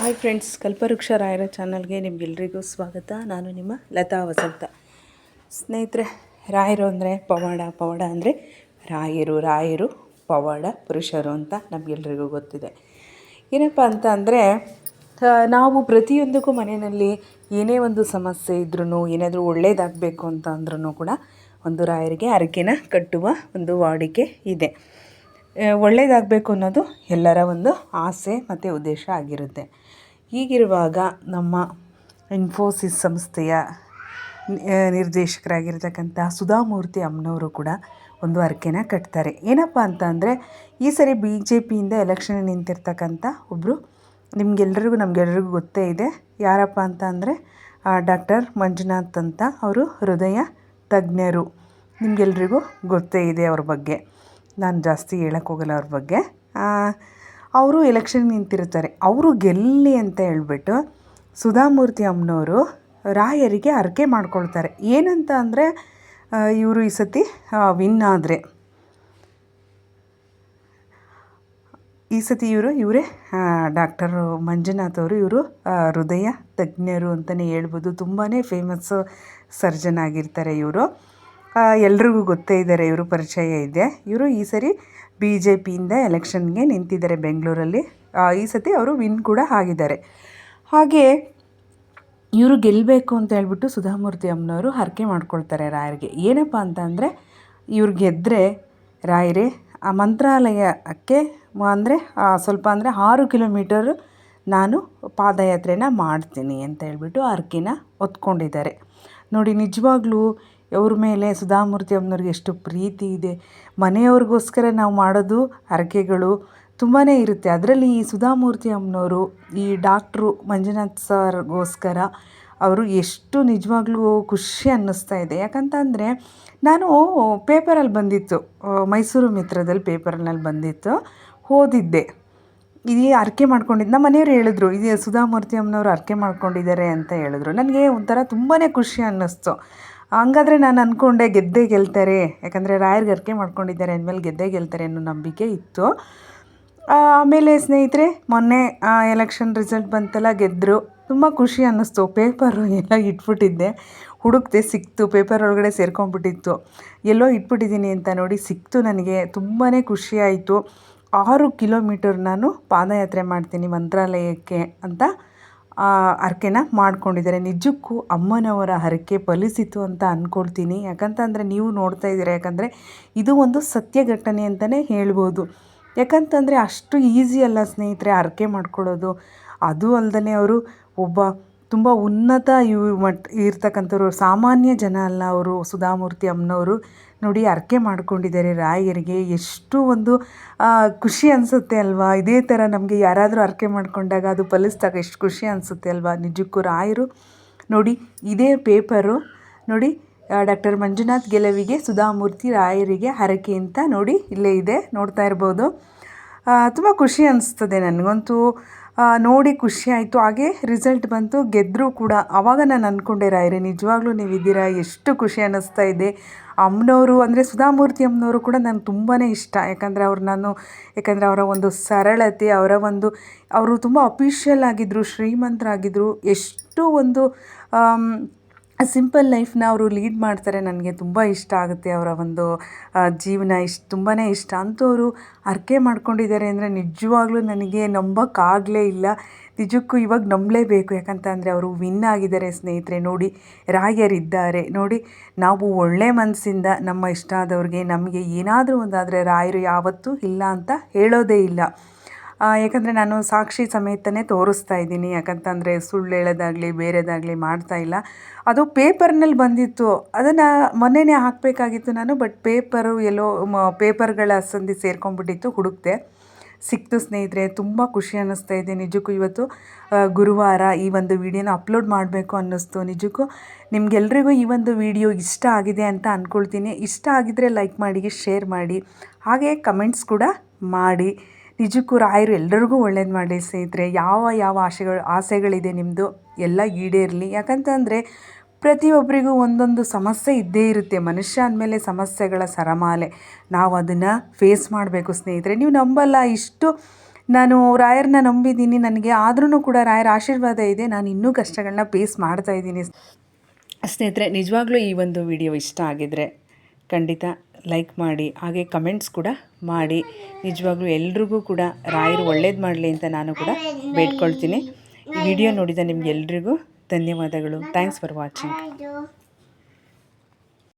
Hi friends ಕಲ್ಪವೃಕ್ಷ ರಾಯರ ಚಾನಲ್ಗೆ ನಿಮಗೆಲ್ರಿಗೂ ಸ್ವಾಗತ. ನಾನು ನಿಮ್ಮ ಲತಾ ವಸಂತ. ಸ್ನೇಹಿತರೆ, ರಾಯರು ಅಂದರೆ ಪವಾಡ ಪವಾಡ ಅಂದರೆ ರಾಯರು ರಾಯರು, ಪವಾಡ, ಪುರುಷರು ಅಂತ ನಮಗೆಲ್ರಿಗೂ ಗೊತ್ತಿದೆ. ಏನಪ್ಪ ಅಂತ ಅಂದರೆ ನಾವು ಪ್ರತಿಯೊಂದಕ್ಕೂ ಮನೆಯಲ್ಲಿ ಏನೇ ಒಂದು ಸಮಸ್ಯೆ ಇದ್ರೂ ಏನಾದರೂ ಒಳ್ಳೇದಾಗಬೇಕು ಅಂತ ಅಂದ್ರೂ ಕೂಡ ಒಂದು ರಾಯರಿಗೆ ಹರಕೆನ ಕಟ್ಟುವ ಒಂದು ವಾಡಿಕೆ ಇದೆ. ಒಳ್ಳೆಯದಾಗಬೇಕು ಅನ್ನೋದು ಎಲ್ಲರ ಒಂದು ಆಸೆ ಮತ್ತು ಉದ್ದೇಶ ಆಗಿರುತ್ತೆ. ಹೀಗಿರುವಾಗ ನಮ್ಮ ಇನ್ಫೋಸಿಸ್ ಸಂಸ್ಥೆಯ ನಿರ್ದೇಶಕರಾಗಿರ್ತಕ್ಕಂಥ ಸುಧಾಮೂರ್ತಿ ಅಮ್ಮನವರು ಕೂಡ ಒಂದು ಅರ್ಕೆನ ಕಟ್ತಾರೆ. ಏನಪ್ಪ ಅಂತ ಅಂದರೆ, ಈ ಸರಿ ಬಿ ಜೆ ಪಿಯಿಂದ ಎಲೆಕ್ಷನ್ ನಿಂತಿರ್ತಕ್ಕಂಥ ಒಬ್ಬರು ನಿಮಗೆಲ್ಲರಿಗೂ ನಮಗೆಲ್ಲರಿಗೂ ಗೊತ್ತೇ ಇದೆ. ಯಾರಪ್ಪ ಅಂತ ಅಂದರೆ ಡಾಕ್ಟರ್ ಮಂಜುನಾಥ್ ಅಂತ ಅವರು ಹೃದಯ ತಜ್ಞರು. ನಿಮಗೆಲ್ಲರಿಗೂ ಗೊತ್ತೇ ಇದೆ ಅವ್ರ ಬಗ್ಗೆ. ನಾನು ಜಾಸ್ತಿ ಹೇಳಕ್ಕೆ ಹೋಗಲ್ಲ ಅವ್ರ ಬಗ್ಗೆ. ಅವರು ಎಲೆಕ್ಷನ್ ನಿಂತಿರ್ತಾರೆ. ಅವರು ಗೆಲ್ಲಿ ಅಂತ ಹೇಳ್ಬಿಟ್ಟು ಸುಧಾಮೂರ್ತಿ ಅಮ್ಮನವರು ರಾಯರಿಗೆ ಹರಕೆ ಮಾಡ್ಕೊಳ್ತಾರೆ. ಏನಂತ ಅಂದರೆ ಇವರು ಈ ಸತಿ ವಿನ್ ಆದರೆ. ಈ ಸತಿ ಇವರು, ಇವರೇ ಡಾಕ್ಟರ್ ಮಂಜುನಾಥ್ ಅವರು ಇವರು ಹೃದಯ ತಜ್ಞರು ಅಂತಲೇ ಹೇಳ್ಬೋದು. ತುಂಬಾ ಫೇಮಸ್ಸು ಸರ್ಜನ್ ಆಗಿರ್ತಾರೆ ಇವರು. ಎಲ್ರಿಗೂ ಗೊತ್ತೇ ಇದ್ದಾರೆ, ಇವರು ಪರಿಚಯ ಇದೆ. ಇವರು ಈ ಸರಿ ಬಿ ಜೆ ಪಿಯಿಂದ ಎಲೆಕ್ಷನ್ಗೆ ನಿಂತಿದ್ದಾರೆ ಬೆಂಗಳೂರಲ್ಲಿ. ಈ ಸತಿ ಅವರು ವಿನ್ ಕೂಡ ಆಗಿದ್ದಾರೆ. ಹಾಗೆ ಇವರು ಗೆಲ್ಲಬೇಕು ಅಂತ ಹೇಳ್ಬಿಟ್ಟು ಸುಧಾಮೂರ್ತಿ ಅಮ್ಮನವರು ಹರಕೆ ಮಾಡ್ಕೊಳ್ತಾರೆ ರಾಯರಿಗೆ. ಏನಪ್ಪ ಅಂತ ಅಂದರೆ, ಇವ್ರು ಗೆದ್ದರೆ ರಾಯರೇ, ಆ ಮಂತ್ರಾಲಯಕ್ಕೆ ಅಂದರೆ ಸ್ವಲ್ಪ ಅಂದರೆ ಆರು ಕಿಲೋಮೀಟರ್ ನಾನು ಪಾದಯಾತ್ರೆನ ಮಾಡ್ತೀನಿ ಅಂತ ಹೇಳ್ಬಿಟ್ಟು ಹರಕೆನ ಹೊತ್ಕೊಂಡಿದ್ದಾರೆ. ನೋಡಿ, ನಿಜವಾಗ್ಲೂ ಅವ್ರ ಮೇಲೆ ಸುಧಾಮೂರ್ತಿ ಅಮ್ಮನವ್ರಿಗೆ ಎಷ್ಟು ಪ್ರೀತಿ ಇದೆ. ಮನೆಯವ್ರಿಗೋಸ್ಕರ ನಾವು ಮಾಡೋದು ಹರಕೆಗಳು ತುಂಬಾ ಇರುತ್ತೆ. ಅದರಲ್ಲಿ ಈ ಸುಧಾಮೂರ್ತಿ ಅಮ್ಮನವರು, ಈ ಡಾಕ್ಟ್ರು ಮಂಜುನಾಥ್ ಸರ್ಗೋಸ್ಕರ ಅವರು ಎಷ್ಟು ನಿಜವಾಗ್ಲೂ ಖುಷಿ ಅನ್ನಿಸ್ತಾ ಇದೆ. ಯಾಕಂತಂದರೆ ನಾನು ಪೇಪರಲ್ಲಿ ಬಂದಿತ್ತು, ಮೈಸೂರು ಮಿತ್ರದಲ್ಲಿ ಪೇಪರ್ನಲ್ಲಿ ಬಂದಿತ್ತು, ಓದಿದ್ದೆ. ಇದು ಅರ್ಕೆ ಮಾಡ್ಕೊಂಡಿದ್ದು. ನಮ್ಮ ಮನೆಯವ್ರು ಹೇಳಿದ್ರು, ಇದು ಸುಧಾಮೂರ್ತಿ ಅಮ್ಮನವರು ಅರ್ಕೆ ಮಾಡ್ಕೊಂಡಿದ್ದಾರೆ ಅಂತ ಹೇಳಿದ್ರು. ನನಗೆ ಒಂಥರ ತುಂಬಾ ಖುಷಿ ಅನ್ನಿಸ್ತು. ಹಂಗಾದ್ರೆ ನಾನು ಅಂದ್ಕೊಂಡೆ ಗೆದ್ದೇ ಗೆಲ್ತಾರೆ. ಯಾಕಂದರೆ ರಾಯರ್ ಗರ್ಕೆ ಮಾಡ್ಕೊಂಡಿದ್ದಾರೆ ಅಂದಮೇಲೆ ಗೆದ್ದೇ ಗೆಲ್ತಾರೆ ಅನ್ನೋ ನಂಬಿಕೆ ಇತ್ತು. ಆಮೇಲೆ ಸ್ನೇಹಿತರೆ, ಮೊನ್ನೆ ಎಲೆಕ್ಷನ್ ರಿಸಲ್ಟ್ ಬಂತಲ್ಲ ಗೆದ್ದರು ತುಂಬ ಖುಷಿ ಅನ್ನಿಸ್ತು. ಪೇಪರು ಎಲ್ಲ ಇಟ್ಬಿಟ್ಟಿದ್ದೆ. ಹುಡುಕ್ದೆ ಸಿಕ್ತು. ಪೇಪರ್ ಒಳಗಡೆ ಸೇರ್ಕೊಂಡ್ಬಿಟ್ಟಿತ್ತು. ಎಲ್ಲೋ ಇಟ್ಬಿಟ್ಟಿದ್ದೀನಿ ಅಂತ ನೋಡಿ ಸಿಕ್ತು ನನಗೆ. ತುಂಬಾ ಖುಷಿಯಾಯಿತು ಆರು ಕಿಲೋಮೀಟರ್ ನಾನು ಪಾದಯಾತ್ರೆ ಮಾಡ್ತೀನಿ ಮಂತ್ರಾಲಯಕ್ಕೆ ಅಂತ ಹರಕೆನ ಮಾಡ್ಕೊಂಡಿದ್ದಾರೆ. ನಿಜಕ್ಕೂ ಅಮ್ಮನವರ ಹರಕೆ ಫಲಿಸಿತು ಅಂತ ಅಂದ್ಕೊಳ್ತೀನಿ ಯಾಕಂತಂದರೆ ನೀವು ನೋಡ್ತಾ ಇದ್ದೀರಾ, ಯಾಕಂದರೆ ಇದು ಒಂದು ಸತ್ಯ ಘಟನೆ ಅಂತಲೇ ಹೇಳ್ಬೋದು. ಯಾಕಂತಂದರೆ ಅಷ್ಟು ಈಸಿ ಅಲ್ಲ ಸ್ನೇಹಿತರೆ ಹರಕೆ ಮಾಡ್ಕೊಳ್ಳೋದು. ಅದು ಅಲ್ಲದೆ ಅವರು ಒಬ್ಬ ತುಂಬ ಉನ್ನತ ಇವ್ ಮಟ್ ಇರ್ತಕ್ಕಂಥವ್ರು, ಸಾಮಾನ್ಯ ಜನ ಅಲ್ಲ ಅವರು, ಸುಧಾಮೂರ್ತಿ ಅಮ್ಮನವರು. ನೋಡಿ ಹರಕೆ ಮಾಡ್ಕೊಂಡಿದ್ದಾರೆ ರಾಯರಿಗೆ. ಎಷ್ಟು ಒಂದು ಖುಷಿ ಅನಿಸುತ್ತೆ ಅಲ್ವಾ? ಇದೇ ಥರ ನಮಗೆ ಯಾರಾದರೂ ಹರಕೆ ಮಾಡ್ಕೊಂಡಾಗ ಅದು ಫಲಿಸ್ದಾಗ ಎಷ್ಟು ಖುಷಿ ಅನಿಸುತ್ತೆ ಅಲ್ವಾ? ನಿಜಕ್ಕೂ ರಾಯರು. ನೋಡಿ, ಇದೇ ಪೇಪರು. ನೋಡಿ ಡಾಕ್ಟರ್ ಮಂಜುನಾಥ್ ಗೆಲವಿಗೆ ಸುಧಾಮೂರ್ತಿ ರಾಯರಿಗೆ ಹರಕೆ ಅಂತ ನೋಡಿ ಇಲ್ಲೇ ಇದೆ, ನೋಡ್ತಾ ಇರ್ಬೋದು. ತುಂಬ ಖುಷಿ ಅನಿಸ್ತದೆ ನನಗಂತೂ. ನೋಡಿ ಖುಷಿ ಆಯಿತು. ಹಾಗೆ ರಿಸಲ್ಟ್ ಬಂತು. ಗೆದ್ದರೂ ಕೂಡ. ಆವಾಗ ನಾನು ಅಂದ್ಕೊಂಡೆ ರಾಯರೇ, ನಿಜವಾಗ್ಲೂ ನೀವು ಇದ್ದೀರಾ ಎಷ್ಟು ಖುಷಿ ಅನ್ನಿಸ್ತಾ ಇದೆ. ಅಮ್ಮನವರು ಅಂದರೆ ಸುಧಾಮೂರ್ತಿ ಅಮ್ಮನವರು ಕೂಡ ನನಗೆ ತುಂಬಾ ಇಷ್ಟ. ಯಾಕಂದರೆ ಅವ್ರು ನಾನು, ಯಾಕಂದರೆ ಅವರ ಒಂದು ಸರಳತೆ, ಅವರ ಒಂದು, ಅವರು ತುಂಬ ಅಫಿಷಿಯಲ್ ಆಗಿದ್ದರು ಶ್ರೀಮಂತರಾಗಿದ್ದರು ಎಷ್ಟು ಒಂದು ಸಿಂಪಲ್ ಲೈಫ್ನ ಅವರು ಲೀಡ್ ಮಾಡ್ತಾರೆ ನನಗೆ ತುಂಬ ಇಷ್ಟ ಆಗುತ್ತೆ. ಅವರ ಒಂದು ಜೀವನ ಇಷ್ಟ ತುಂಬಾ ಇಷ್ಟ ಅಂಥವರು ಅರ್ಕೆ ಮಾಡ್ಕೊಂಡಿದ್ದಾರೆ ಅಂದರೆ ನಿಜವಾಗ್ಲೂ ನನಗೆ ನಂಬೋಕ್ಕಾಗಲೇ ಇಲ್ಲ. ನಿಜಕ್ಕೂ ಇವಾಗ ನಂಬಲೇಬೇಕು. ಯಾಕಂತಂದರೆ ಅವರು ವಿನ್ ಆಗಿದ್ದಾರೆ ಸ್ನೇಹಿತರೆ. ನೋಡಿ, ರಾಯರಿದ್ದಾರೆ. ನೋಡಿ, ನಾವು ಒಳ್ಳೆ ಮನಸ್ಸಿಂದ ನಮ್ಮ ಇಷ್ಟ ಆದವ್ರಿಗೆ ನಮಗೆ ಏನಾದರೂ ಒಂದಾದರೆ ರಾಯರು ಯಾವತ್ತೂ ಇಲ್ಲ ಅಂತ ಹೇಳೋದೇ ಇಲ್ಲ. ಯಾಕಂದರೆ ನಾನು ಸಾಕ್ಷಿ ಸಮೇತನೇ ತೋರಿಸ್ತಾ ಇದ್ದೀನಿ. ಯಾಕಂತಂದರೆ ಸುಳ್ಳು ಹೇಳೋದಾಗಲಿ, ಬೇರೆದಾಗಲಿ ಮಾಡ್ತಾ ಇಲ್ಲ. ಅದು ಪೇಪರ್ನಲ್ಲಿ ಬಂದಿತ್ತು. ಅದನ್ನು ಮೊನ್ನೆನೇ ಹಾಕಬೇಕಾಗಿತ್ತು ನಾನು, ಬಟ್ ಪೇಪರು ಎಲ್ಲೋ ಪೇಪರ್ಗಳ ಸಂದಿ ಸೇರ್ಕೊಂಡ್ಬಿಟ್ಟಿತ್ತು ಹುಡುಕ್ತೆ ಸಿಕ್ತು ಸ್ನೇಹಿತರೆ, ತುಂಬ ಖುಷಿ ಅನ್ನಿಸ್ತಾ ಇದೆ ನಿಜಕ್ಕೂ ಇವತ್ತು. ಗುರುವಾರ ಈ ಒಂದು ವಿಡಿಯೋನ ಅಪ್ಲೋಡ್ ಮಾಡಬೇಕು ಅನ್ನಿಸ್ತು ನಿಜಕ್ಕೂ. ನಿಮಗೆಲ್ರಿಗೂ ಈ ಒಂದು ವಿಡಿಯೋ ಇಷ್ಟ ಆಗಿದೆ ಅಂತ ಅಂದ್ಕೊಳ್ತೀನಿ ಇಷ್ಟ ಆಗಿದ್ದರೆ ಲೈಕ್ ಮಾಡಿ, ಶೇರ್ ಮಾಡಿ. ಹಾಗೆ ಕಮೆಂಟ್ಸ್ ಕೂಡ ಮಾಡಿ. ನಿಜಕ್ಕೂ ರಾಯರು ಎಲ್ಲರಿಗೂ ಒಳ್ಳೇದು ಮಾಡಲಿ ಸ್ನೇಹಿತರೆ, ಯಾವ ಯಾವ ಆಸೆಗಳು ಆಸೆಗಳಿದೆ ನಿಮ್ಮದು ಎಲ್ಲ ಈಡೇರಲಿ. ಯಾಕಂತಂದರೆ ಪ್ರತಿಯೊಬ್ಬರಿಗೂ ಒಂದೊಂದು ಸಮಸ್ಯೆ ಇದ್ದೇ ಇರುತ್ತೆ. ಮನುಷ್ಯ ಅಂದಮೇಲೆ ಸಮಸ್ಯೆಗಳ ಸರಮಾಲೆ. ನಾವು ಅದನ್ನು ಫೇಸ್ ಮಾಡಬೇಕು ಸ್ನೇಹಿತರೆ. ನೀವು ನಂಬಲ್ಲ ಇಷ್ಟು ನಾನು ರಾಯರನ್ನ ನಂಬಿದ್ದೀನಿ, ನನಗೆ ಆದ್ರೂ ಕೂಡ ರಾಯರ ಆಶೀರ್ವಾದ ಇದೆ. ನಾನು ಇನ್ನೂ ಕಷ್ಟಗಳನ್ನ ಫೇಸ್ ಮಾಡ್ತಾಯಿದ್ದೀನಿ ಸ್ನೇಹಿತರೆ, ನಿಜವಾಗ್ಲೂ ಈ ಒಂದು ವಿಡಿಯೋ ಇಷ್ಟ ಆಗಿದ್ರೆ ಖಂಡಿತ ಲೈಕ್ ಮಾಡಿ, ಹಾಗೆ ಕಮೆಂಟ್ಸ್ ಕೂಡ ಮಾಡಿ. ನಿಜವಾಗ್ಲೂ ಎಲ್ರಿಗೂ ಕೂಡ ರಾಯರು ಒಳ್ಳೇದು ಮಾಡಲಿ ಅಂತ ನಾನು ಕೂಡ ಬೇಡ್ಕೊಳ್ತೀನಿ. ವಿಡಿಯೋ ನೋಡಿದ ನಿಮಗೆಲ್ರಿಗೂ ಧನ್ಯವಾದಗಳು. Thanks for watching